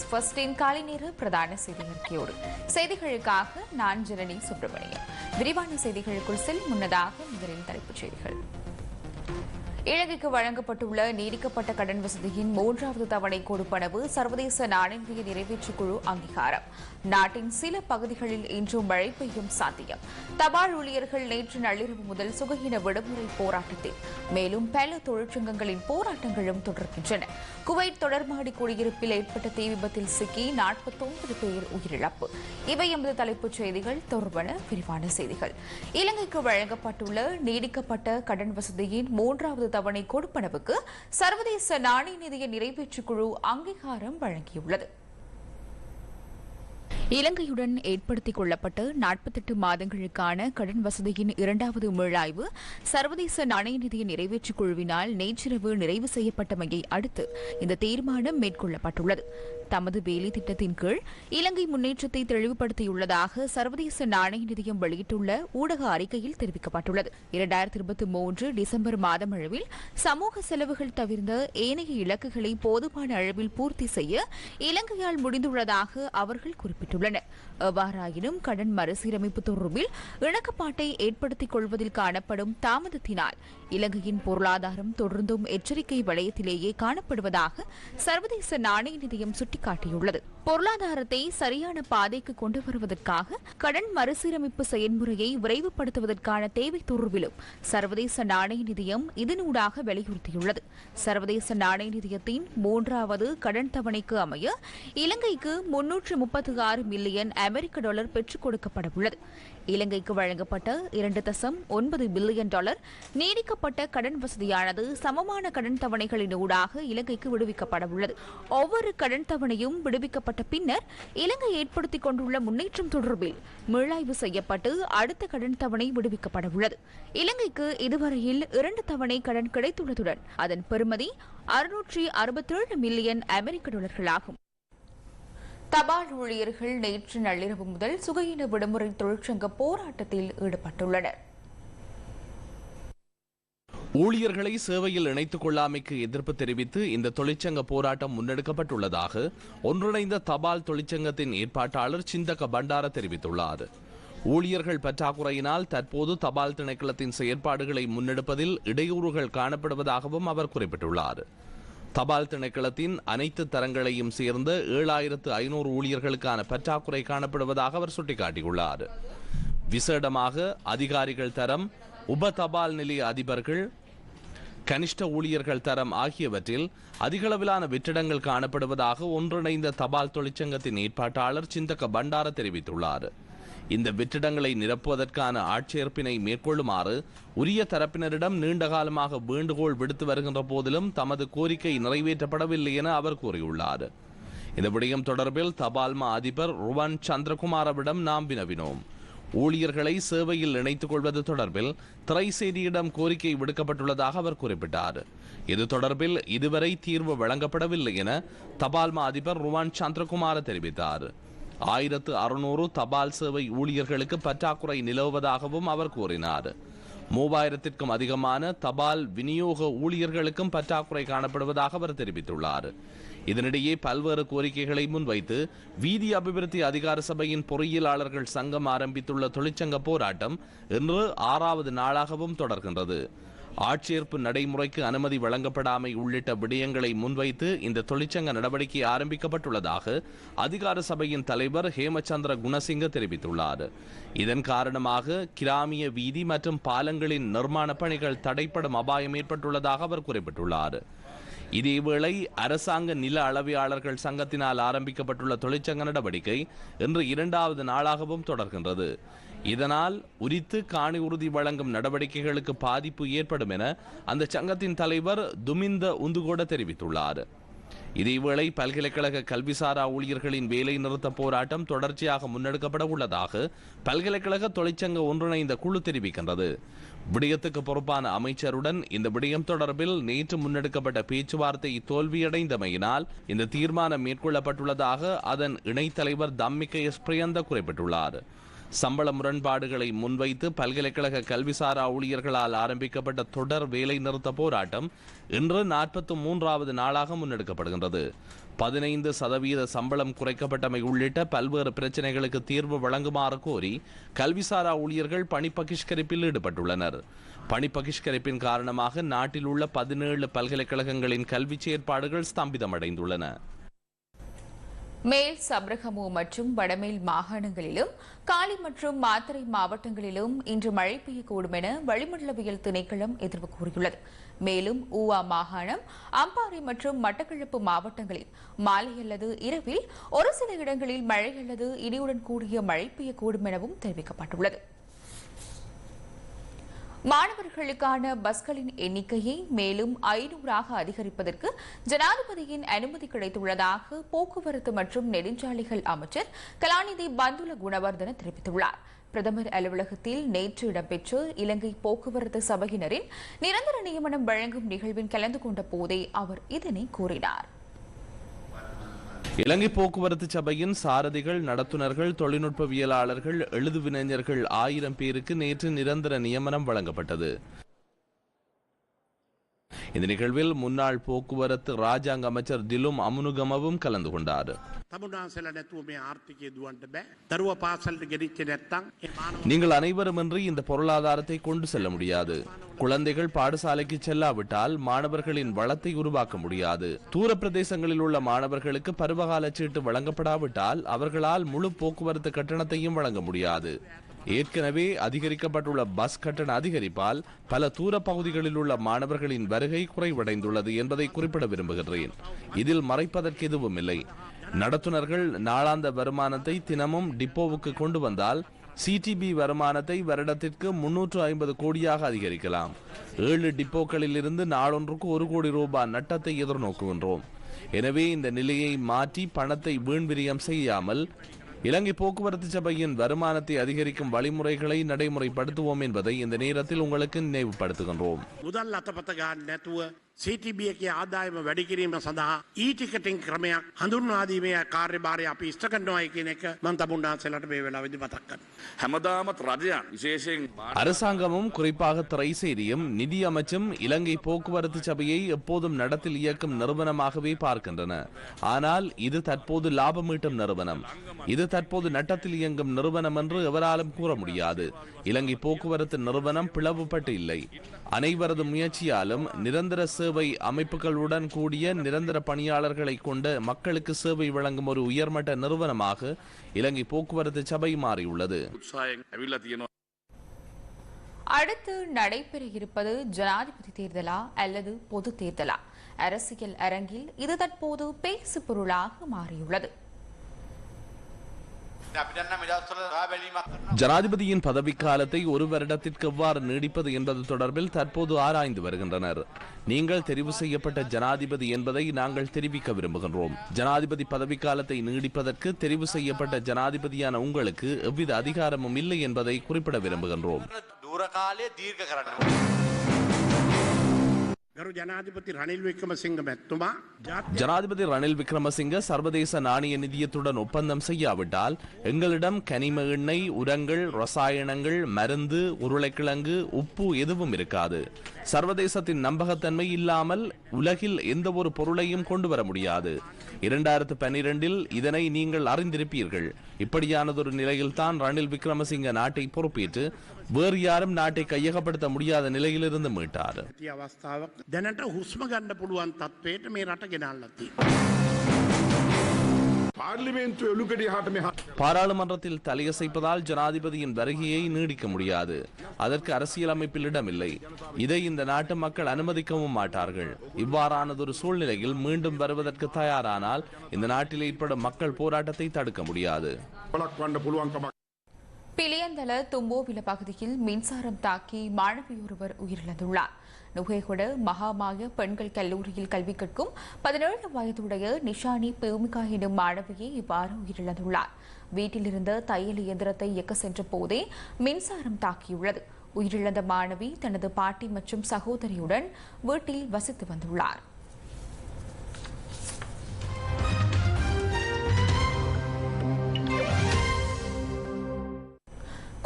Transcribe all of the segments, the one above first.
ஃபர்ஸ்டின் காலை நேர பிரதான செய்தி அறிக்கையோடு செய்திகளுக்காக நான் ஜனனி சுப்பிரமணியன் விரிவான செய்திகளுக்குள் செல் முன்னதாக முதலில் தலைப்புச் செய்திகள். இலங்கைக்கு வழங்கப்பட்டுள்ள நீடிக்கப்பட்ட கடன் வசதியின் மூன்றாவது தவணை கொடுப்பனவு சர்வதேச நாணய நிறைவேற்றுக் குழு அங்கீகாரம். நாட்டின் சில பகுதிகளில் இன்றும் மழை பெய்யும் சாத்தியம். தபால் ஊழியர்கள் நேற்று நள்ளிரவு முதல் சுகஹீன விடுமுறை போராட்டத்தில். மேலும் பல தொழிற்சங்கங்களின் போராட்டங்களும் தொடர்கின்றன. குவைத் தொடர்மாடி குடியிருப்பில் ஏற்பட்ட தீ விபத்தில் சிக்கி நாற்பத்தொன்பது பேர் உயிரிழப்பு. இவை எமது தலைப்புச் செய்திகள். தொடர்பான விரிவான செய்திகள். இலங்கைக்கு வழங்கப்பட்டுள்ள நீடிக்கப்பட்ட கடன் வசதியின் மூன்றாவது தவணை கொடுப்பனவுக்கு சர்வதேச நாணய நிதிய நிறைவேற்றுக் குழு அங்கீகாரம் வழங்கியுள்ளது. இலங்கையுடன் ஏற்படுத்திக் கொள்ளப்பட்ட நாற்பத்தெட்டு மாதங்களுக்கான கடன் வசதியின் இரண்டாவது மீளாய்வு சர்வதேச நாணய நிதிய நிறைவேற்றுக் குழுவினால் நேற்றிரவு நிறைவு செய்யப்பட்டமையை அடுத்து இந்த தீர்மானம் மேற்கொள்ளப்பட்டுள்ளது. தமது வேலை திட்டத்தின் கீழ் இலங்கை முன்னேற்றத்தை தெளிவுபடுத்தியுள்ளதாக சர்வதேச நாணய நிதியம் வெளியிட்டுள்ள ஊடக அறிக்கையில் தெரிவிக்கப்பட்டுள்ளது. இரண்டாயிரத்தி இருபத்தி மூன்று டிசம்பர் மாதம் அளவில் சமூக செலவுகள் தவிர்ந்த ஏனைய இலக்குகளை போதுமான அளவில் பூர்த்தி செய்ய இலங்கையால் முடிந்துள்ளதாக அவர்கள் குறிப்பிட்டுள்ளனர். எவ்வாறாயினும் கடன் மறுசீரமைப்பு தொடர்பில் இணக்கப்பாட்டை ஏற்படுத்திக் கொள்வதில் காணப்படும் தாமதத்தினால் இலங்கையின் பொருளாதாரம் தொடர்ந்தும் எச்சரிக்கை வளையத்திலேயே காணப்படுவதாக சர்வதேச நாணய நிதியம் சுட்டிக்காட்டியுள்ளது. பொருளாதாரத்தை சரியான பாதைக்கு கொண்டு வருவதற்காக கடன் மறுசீரமைப்பு செயல்முறையை விரைவுபடுத்துவதற்கான தேவை தொடர்பிலும் சர்வதேச நாணய நிதியம் இதனூடாக வலியுறுத்தியுள்ளது. சர்வதேச நாணய நிதியத்தின் மூன்றாவது கடன் தவணைக்கு அமைய இலங்கைக்கு முன்னூற்று முப்பத்தி ஆறு மில்லியன் அமெரிக்க டாலர் பெற்றுக் கொடுக்கப்பட உள்ளது இலங்கைக்கு வழங்கப்பட்ட இரண்டு தசம் ஒன்பது பில்லியன் டாலர் நீடிக்கப்பட்ட கடன் வசதியானது சமமான கடன் தவணைகளின் ஊடாக இலங்கைக்கு விடுவிக்கப்பட உள்ளது. ஒவ்வொரு கடன் தவணையும் விடுவிக்கப்பட்ட பின்னர் இலங்கை ஏற்படுத்திக் கொண்டுள்ள முன்னேற்றம் தொடர்பில் மீளாய்வு செய்யப்பட்டு அடுத்த கடன் தவணை விடுவிக்கப்பட உள்ளது. இலங்கைக்கு இதுவரையில் இரண்டு தவணை கடன் கிடைத்துள்ளதுடன் அதன் பெறுமதி அறுநூற்றி அறுபத்தேழு மில்லியன் அமெரிக்க டாலர்களாகும். தபால் ஊழியர்கள் நேற்று நள்ளிரவு முதல் சுகையின விடுமுறை தொழிற்சங்க போராட்டத்தில் ஈடுபட்டுள்ளனர். ஊழியர்களை சேவையில் இணைத்துக் கொள்ளாமைக்கு எதிர்ப்பு தெரிவித்து இந்த தொழிற்சங்க போராட்டம் முன்னெடுக்கப்பட்டுள்ளதாக ஒன்றிணைந்த தபால் தொழிற்சங்கத்தின் ஏற்பாட்டாளர் சிந்தக பண்டார தெரிவித்துள்ளார். ஊழியர்கள் பற்றாக்குறையினால் தற்போது தபால் திணைக்களத்தின் செயற்பாடுகளை முன்னெடுப்பதில் இடையூறுகள் காணப்படுவதாகவும் அவர் குறிப்பிட்டுள்ளார். தபால் திணைக்களத்தின் அனைத்து தரங்களையும் சேர்ந்த ஏழாயிரத்து ஐநூறு ஊழியர்களுக்கான பற்றாக்குறை காணப்படுவதாக அவர் சுட்டிக்காட்டியுள்ளார். விசேடமாக அதிகாரிகள் தரம் உப தபால் நிலைய அதிபர்கள் கனிஷ்ட ஊழியர்கள் தரம் ஆகியவற்றில் அதிகளவிலான வெற்றிடங்கள் காணப்படுவதாக ஒன்றிணைந்த தபால் தொழிற்சங்கத்தின் ஏற்பாட்டாளர் சிந்தக்க பண்டார தெரிவித்துள்ளார். இந்த வெற்றிடங்களை நிரப்புவதற்கான ஆட்சேர்ப்பினை மேற்கொள்ளுமாறு உரிய தரப்பினரிடம் நீண்ட காலமாக வேண்டுகோள் விடுத்து வருகின்ற போதிலும் தமது கோரிக்கை நிறைவேற்றப்படவில்லை என அவர் கூறியுள்ளார். இந்த விடயம் தொடர்பில் தபால்மா அதிபர் ருவன் சந்திரகுமாரவிடம் நாம் வினவினோம். ஊழியர்களை சேவையில் இணைத்துக் கொள்வது தொடர்பில் திரைசேரியிடம் கோரிக்கை விடுக்கப்பட்டுள்ளதாக அவர் குறிப்பிட்டார். இது தொடர்பில் இதுவரை தீர்வு வழங்கப்படவில்லை என தபால்மா அதிபர் ருவான் சந்திரகுமார தெரிவித்தார். ஆயிரத்து அறுநூறு தபால் சேவை ஊழியர்களுக்கு பற்றாக்குறை நிலவுவதாகவும் அவர் கூறினார். மூவாயிரத்திற்கும் அதிகமான தபால் விநியோக ஊழியர்களுக்கும் பற்றாக்குறை காணப்படுவதாக அவர் தெரிவித்துள்ளார். இதனிடையே பல்வேறு கோரிக்கைகளை முன்வைத்து வீதி அபிவிருத்தி அதிகார சபையின் பொறியியலாளர்கள் சங்கம் ஆரம்பித்துள்ள தொழிற்சங்க போராட்டம் இன்று ஆறாவது நாளாகவும் தொடர்கின்றது. ஆட்சேர்ப்பு நடைமுறைக்கு அனுமதி வழங்கப்படாமை உள்ளிட்ட விடயங்களை முன்வைத்து இந்த தொழிற்சங்க நடவடிக்கை ஆரம்பிக்கப்பட்டுள்ளதாக அதிகார சபையின் தலைவர் ஹேமச்சந்திர குணசிங்க தெரிவித்துள்ளார். இதன் காரணமாக கிராமிய வீதி மற்றும் பாலங்களின் நிர்மாண பணிகள் தடைப்படும் அபாயம் ஏற்பட்டுள்ளதாக அவர் குறிப்பிட்டுள்ளார். இதேவேளை அரசாங்க நில அளவையாளர்கள் சங்கத்தினால் ஆரம்பிக்கப்பட்டுள்ள தொழிற்சங்க நடவடிக்கை இன்று இரண்டாவது நாளாகவும் தொடர்கின்றது. இதனால் உரித்து காணி உறுதி வழங்கும் நடவடிக்கைகளுக்கு பாதிப்பு ஏற்படும் என அந்த சங்கத்தின் தலைவர் துமிந்த உந்துகோட தெரிவித்துள்ளார். இதேவேளை பல்கலைக்கழக கல்விசாரா ஊழியர்களின் வேலை நிறுத்த போராட்டம் தொடர்ச்சியாக முன்னெடுக்கப்பட உள்ளதாக பல்கலைக்கழக தொழிற்சங்க ஒன்றிணைந்த குழு தெரிவிக்கின்றது. விடயத்துக்கு பொறுப்பான அமைச்சருடன் இந்த விடயம் தொடர்பில் நேற்று முன்னெடுக்கப்பட்ட பேச்சுவார்த்தை தோல்வியடைந்தமையினால் இந்த தீர்மானம் மேற்கொள்ளப்பட்டுள்ளதாக அதன் இணைத்தலைவர் தம்மிக்க எஸ். பிரியந்த குறிப்பிட்டுள்ளார். சம்பள முரண்பாடுகளை முன்வைத்து பல்கலைக்கழக கல்விசாரா ஊழியர்களால் ஆரம்பிக்கப்பட்ட தொடர் வேலை நிறுத்த போராட்டம் இன்று நாற்பத்தி மூன்றாவது நாளாக முன்னெடுக்கப்படுகின்றது. பதினைந்து சதவீத சம்பளம் குறைக்கப்பட்டமை உள்ளிட்ட பல்வேறு பிரச்சனைகளுக்கு தீர்வு வழங்குமாறு கோரி கல்விசாரா ஊழியர்கள் பணி பகிஷ்கரிப்பில் ஈடுபட்டுள்ளனர். பணி பகிஷ்கரிப்பின் காரணமாக நாட்டில் உள்ள பதினேழு பல்கலைக்கழகங்களின் கல்வி செயற்பாடுகள் ஸ்தம்பிதமடைந்துள்ளன. மேல் சப்ரகமு மற்றும் வடமேல் மாகாணங்களிலும் காலி மற்றும் மாத்தறை மாவட்டங்களிலும் இன்று மழை பெய்யக்கூடும் என வளிமண்டலவியல் திணைக்களம் எதிர்வு கூறியுள்ளது. மேலும் ஊவா மாகாணம் அம்பாறை மற்றும் மட்டக்களப்பு மாவட்டங்களில் மாலை அல்லது இரவில் ஒரு சில இடங்களில் மழை அல்லது இடியுடன் கூடிய மழை பெய்யக்கூடும் எனவும் தெரிவிக்கப்பட்டுள்ளது. மாணவர்களுக்கான பஸ்களின் எண்ணிக்கையை மேலும் ஐநூறாக அதிகரிப்பதற்கு ஜனாதிபதியின் அனுமதி கிடைத்துள்ளதாக போக்குவரத்து மற்றும் நெடுஞ்சாலைகள் அமைச்சர் கலாநிதி பந்துல குணவர்தன தெரிவித்துள்ளார். பிரதமர் அலுவலகத்தில் நேற்று இடம்பெற்ற இலங்கை போக்குவரத்து சபையினரின் நிரந்தர நியமனம் வழங்கும் நிகழ்வில் கலந்து கொண்ட போதே அவர் இதனை கூறினார். இலங்கை போக்குவரத்து சபையின் சாரதிகள் நடத்துனர்கள் தொழில்நுட்பவியலாளர்கள் எழுதுவினைஞர்கள் ஆயிரம் பேருக்கு நேற்று நிரந்தர நியமனம் வழங்கப்பட்டது. இந்த நிகழ்வில் முன்னாள் போக்குவரத்து ராஜாங்க அமைச்சர் திலும் அமுனுகமவும் கலந்து கொண்டார். நீங்கள் அனைவரும் இன்றி இந்த பொருளாதாரத்தை கொண்டு செல்ல முடியாது. குழந்தைகள் பாடசாலைக்கு செல்லாவிட்டால் மாணவர்களின் வளத்தை உருவாக்க முடியாது. தூர பிரதேசங்களில் உள்ள மாணவர்களுக்கு பருவகால சீட்டு வழங்கப்படாவிட்டால் அவர்களால் முழு போக்குவரத்து கட்டணத்தையும் வழங்க முடியாது. ஏற்கனவே அதிகரிக்கப்பட்டுள்ள பஸ் கட்டண அதிகரிப்பால் பல தூர பகுதிகளில் உள்ள மாணவர்களின் வருகை குறைவடைந்துள்ளது என்பதை குறிப்பிட விரும்புகிறேன் இதில் மறைப்பதற்கு எதுவும் இல்லை. நடத்துனர்கள் நாளாந்த வருமானத்தை தினமும் டிப்போவுக்கு கொண்டு வந்தால் சிடிபி வருமானத்தை வருடத்திற்கு முன்னூற்று ஐம்பது கோடியாக அதிகரிக்கலாம். ஏழு டிப்போக்களில் இருந்து நாளொன்றுக்கு ஒரு கோடி ரூபாய் நட்டத்தை எதிர்நோக்குகின்றோம். எனவே இந்த நிலையை மாற்றி பணத்தை வீண் விரியம் செய்யாமல் இலங்கை போக்குவரத்து சபையின் வருமானத்தை அதிகரிக்கும் வழிமுறைகளை நடைமுறைப்படுத்துவோம் என்பதை இந்த நேரத்தில் உங்களுக்கு நினைவுபடுத்துகின்றோம். முதல் අතපත ගන්න නැතුව CTB එකේ ආදායම වැඩි කිරීම සඳහා ඊටිකටින් ක්‍රමයක් හඳුන්වාදීමේ කාර්යභාරය අපි ඉෂ්ට කරනවායි කියන එක මම තමුන්නාන්සේලාට මේ වෙලාවේදී මතක් කරනවා. හැමදාමත් රජයන් විශේෂයෙන් அரசாங்கமும் குறிப்பாக திரைசேரியும் நிதி அமைச்சும் இலங்கை போக்குவரத்து சபையை எப்போதும் நடத்தில் இயக்கும் நிறுவனமாகவே பார்க்கின்றன ஆனால் இது தற்போது லாபம் ஈட்டும் நிறுவனம் இது தற்போது நட்டத்தில் இயங்கும் நிறுவனம் என்று எவராலும் கூற முடியாது இலங்கை போக்குவரத்து நிறுவனம் பிளவுபட்டு இல்லை அனைவரது முயற்சியாலும் நிரந்தர சேவை அமைப்புகளுடன் கூடிய நிரந்தர பணியாளர்களை கொண்ட மக்களுக்கு சேவை வழங்கும் ஒரு உயர்மட்ட நிறுவனமாக இலங்கை போக்குவரத்து சபை மாறியுள்ளது. அடுத்து நடைபெற இருப்பது ஜனாதிபதி தேர்தலா அல்லது பொது தேர்தலா? அரசியல் அரங்கில் இது தற்போது பேசு பொருளாக மாறியுள்ளது. ஜனாதிபதியின் பதவிக்காலத்தை ஒரு வருடத்திற்கு எவ்வாறு நீடிப்பது என்பது தொடர்பில் தற்போது ஆராய்ந்து வருகின்றனர். நீங்கள் தெரிவு செய்யப்பட்ட ஜனாதிபதி என்பதை நாங்கள் தெரிவிக்க விரும்புகின்றோம். ஜனாதிபதி பதவிக்காலத்தை நீடிப்பதற்கு தெரிவு செய்யப்பட்ட ஜனாதிபதியான உங்களுக்கு எவ்வித அதிகாரமும் இல்லை என்பதை குறிப்பிட விரும்புகின்றோம். ஜனாதிபதி ரணில் விக்ரமசிங்க சர்வதேச நாணய நிதியத்துடன் ஒப்பந்தம் செய்யாவிட்டால் எங்களிடம் கனிம எண்ணெய் உரங்கள் ரசாயனங்கள் மருந்து உருளைக்கிழங்கு உப்பு எதுவும் இருக்காது சர்வதேசத்தின் நம்பகத்தன்மை இல்லாமல் உலகில் எந்த ஒரு பொருளையும் கொண்டு வர முடியாது இரண்டாயிரத்து பன்னிரண்டில் இதனை நீங்கள் அறிந்திருப்பீர்கள் இப்படியானதொரு நிலையில்தான் ரணில் விக்ரமசிங்க நாட்டை பொறுப்பேற்று வேறு யாரும் நாட்டை கையகப்படுத்த முடியாத நிலையிலிருந்து மீட்டார். பாராளுமன்றத்தில் தலையசைப்பதால் ஜனாதிபதியின் வருகையை நீடிக்க முடியாது. அதற்கு அரசியலமைப்பில் இடமில்லை இதை இந்த நாட்டு மக்கள் அனுமதிக்கவும் மாட்டார்கள். இவ்வாறானதொரு சூழ்நிலையில் மீண்டும் வருவதற்கு தயாரானால் இந்த நாட்டில் ஏற்படும் மக்கள் போராட்டத்தை தடுக்க முடியாது. பிளியந்தல தும்போவில பகுதியில் மின்சாரம் தாக்கி மாணவியொருவர் உயிரிழந்துள்ளார். நுகைகொட மகாமாய பெண்கள் கல்லூரியில் கல்வி கற்கும் பதினேழு வயதுடைய நிஷானி பூமிகா எனும் மாணவியை இவ்வாறு உயிரிழந்துள்ளார். வீட்டிலிருந்து தையல் இயந்திரத்தை இயக்க சென்ற போதே மின்சாரம் தாக்கியுள்ளது. உயிரிழந்த மாணவி தனது பாட்டி மற்றும் சகோதரியுடன் வீட்டில் வசித்து வந்துள்ளார்.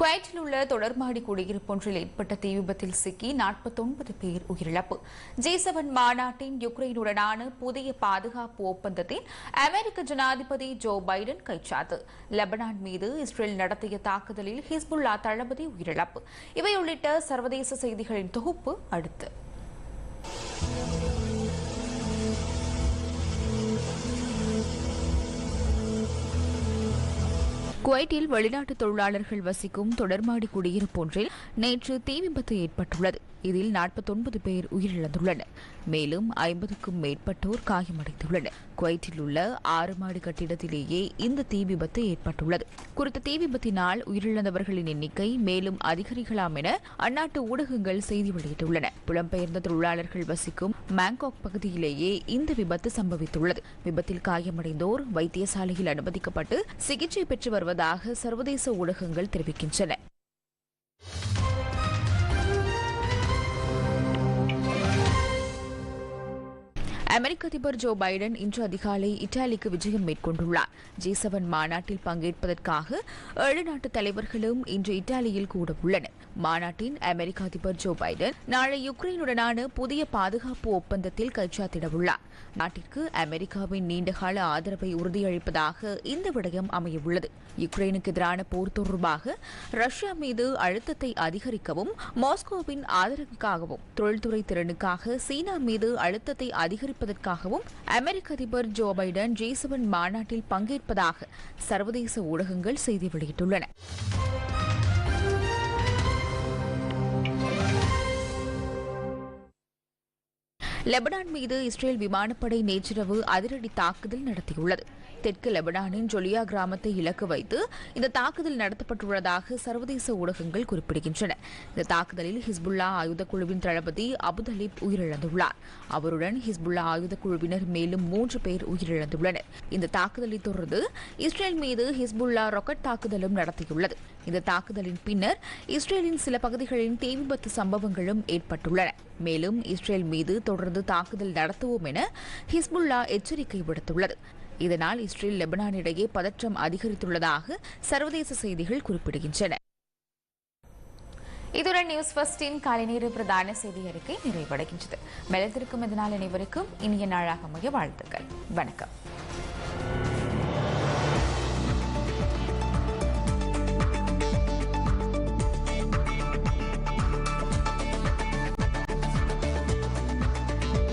குவைட்டில் உள்ள தொடர்மாடி குடியிருப்பொன்றில் ஏற்பட்ட தீ விபத்தில் சிக்கி நாற்பத்தொன்பது பேர் உயிரிழப்பு. ஜி செவன் மாநாட்டின் யுக்ரைனுடனான புதிய பாதுகாப்பு ஒப்பந்தத்தில் அமெரிக்க ஜனாதிபதி ஜோ பைடன் கைச்சாத்து. லெபனான் மீது இஸ்ரேல் நடத்திய தாக்குதலில் ஹிஸ்புல்லா தளபதி உயிரிழப்பு. இவை உள்ளிட்ட சர்வதேச செய்திகளின் தொகுப்பு அடுத்து. குவைட்டில் வெளிநாட்டு தொழிலாளர்கள் வசிக்கும் தொடர்மாடி குடியிருப்பு ஒன்றில் நேற்று தீ விபத்து ஏற்பட்டுள்ளது. இதில் நாற்பத்தொன்பது பேர் உயிரிழந்துள்ளனர். மேலும் ஐம்பதுக்கும் மேற்பட்டோர் காயமடைந்துள்ளனர். குவைத்தில் உள்ள ஆறு மாடி கட்டிடத்திலேயே இந்த தீ விபத்து ஏற்பட்டுள்ளது. குறித்த தீ விபத்தினால் உயிரிழந்தவர்களின் எண்ணிக்கை மேலும் அதிகரிக்கலாம் என அந்நாட்டு ஊடகங்கள் செய்தி வெளியிட்டுள்ளன. புலம்பெயர்ந்த தொழிலாளர்கள் வசிக்கும் மேங்காக் பகுதியிலேயே இந்த விபத்து சம்பவித்துள்ளது. விபத்தில் காயமடைந்தோர் வைத்தியசாலையில் அனுமதிக்கப்பட்டு சிகிச்சை பெற்று வருவதாக சர்வதேச ஊடகங்கள் தெரிவிக்கின்றன. அமெரிக்க அதிபர் ஜோ பைடன் இன்று அதிகாலை இத்தாலிக்கு விஜயம் மேற்கொண்டுள்ளார். ஜி செவன் மாநாட்டில் பங்கேற்பதற்காக ஏழு நாட்டு தலைவர்களும் இன்று இத்தாலியில் கூட உள்ளனர் மாநாட்டின் அமெரிக்க அதிபர் ஜோ பைடன் நாளை யுக்ரைனுடனான புதிய பாதுகாப்பு ஒப்பந்தத்தில் கைச்சாத்திடவுள்ளார். நாட்டிற்கு அமெரிக்காவின் நீண்டகால ஆதரவை உறுதியளிப்பதாக இந்த விடயம் அமையவுள்ளது. யுக்ரைனுக்கு எதிரான போர் தொடர்பாக ரஷ்யா மீது அழுத்தத்தை அதிகரிக்கவும் மாஸ்கோவின் ஆதரவுக்காகவும் தொழில்துறை திறனுக்காக சீனா மீது அழுத்தத்தை அதிகரிப்பதற்காகவும் அமெரிக்க அதிபர் ஜோ பைடன் ஜி செவன் மாநாட்டில் பங்கேற்பதாக சர்வதேச ஊடகங்கள் செய்தி வெளியிட்டுள்ளன. லெபனான் மீது இஸ்ரேல் விமானப்படை நேற்றிரவு அதிரடி தாக்குதல் நடத்தியுள்ளது. தெற்கு லெபனானின் ஜொலியா கிராமத்தை இலக்கு வைத்து இந்த தாக்குதல் நடத்தப்பட்டுள்ளதாக சர்வதேச ஊடகங்கள் குறிப்பிடுகின்றன. இந்த தாக்குதலில் ஹிஸ்புல்லா ஆயுத குழுவின் தளபதி அபுதலிப் உயிரிழந்துள்ளார். அவருடன் ஹிஸ்புல்லா ஆயுத குழுவினர் மேலும் மூன்று பேர் உயிரிழந்துள்ளனர். இந்த தாக்குதலை தொடர்ந்து இஸ்ரேல் மீது ஹிஸ்புல்லா ராக்கெட் தாக்குதலும் நடத்தியுள்ளது. இந்த தாக்குதலின் பின்னர் இஸ்ரேலின் சில பகுதிகளின் தீ விபத்து சம்பவங்களும் ஏற்பட்டுள்ளன. மேலும் இஸ்ரேல் மீது தொடர்ந்து தாக்குதல் நடத்துவோம் என ஹிஸ்புல்லா எச்சரிக்கை விடுத்துள்ளது. இதனால் இஸ்ரேல் லெபனான் இடையே பதற்றம் அதிகரித்துள்ளதாக சர்வதேச செய்திகள் குறிப்பிடுகின்றன. இதுடன் நியூஸ் ஃபர்ஸ்டின் காலை நேர பிரதான செய்தி அறிக்கை நிறைவடைகின்றது. மெலத்திருக்கும் இதனால் அனைவருக்கும் இனிய நாளாக அமைய வாழ்த்துக்கள். வணக்கம்.